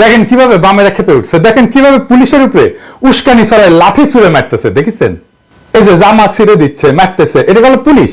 দেখেন কীভাবে বামেরা খেপে উঠছে। দেখেন কীভাবে পুলিশের উপরে উস্কানি ছাড়াই লাঠি ছুড়ে মারতেছে। দেখেছেন? এই যে জামা ছিঁড়ে দিচ্ছে, মারতেছে। এটা গেল পুলিশ।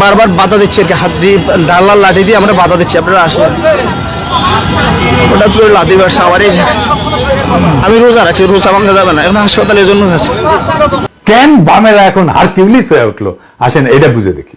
বারবার বাধা দিচ্ছি আর কি হাত দিয়ে ডালার লাঠি দিয়ে আমরা বাধা দিচ্ছি, আপনারা আসেন। হঠাৎ করে লাঠি ব্যবসা আমার আমি রোজা রাখছি, রোজা ভাঙা যাবে না, এখন হাসপাতালের জন্য আছে কেন বামেরা এখন আর হারকিউলিস হয়ে উঠল? আসেন, এটা বুঝে দেখি।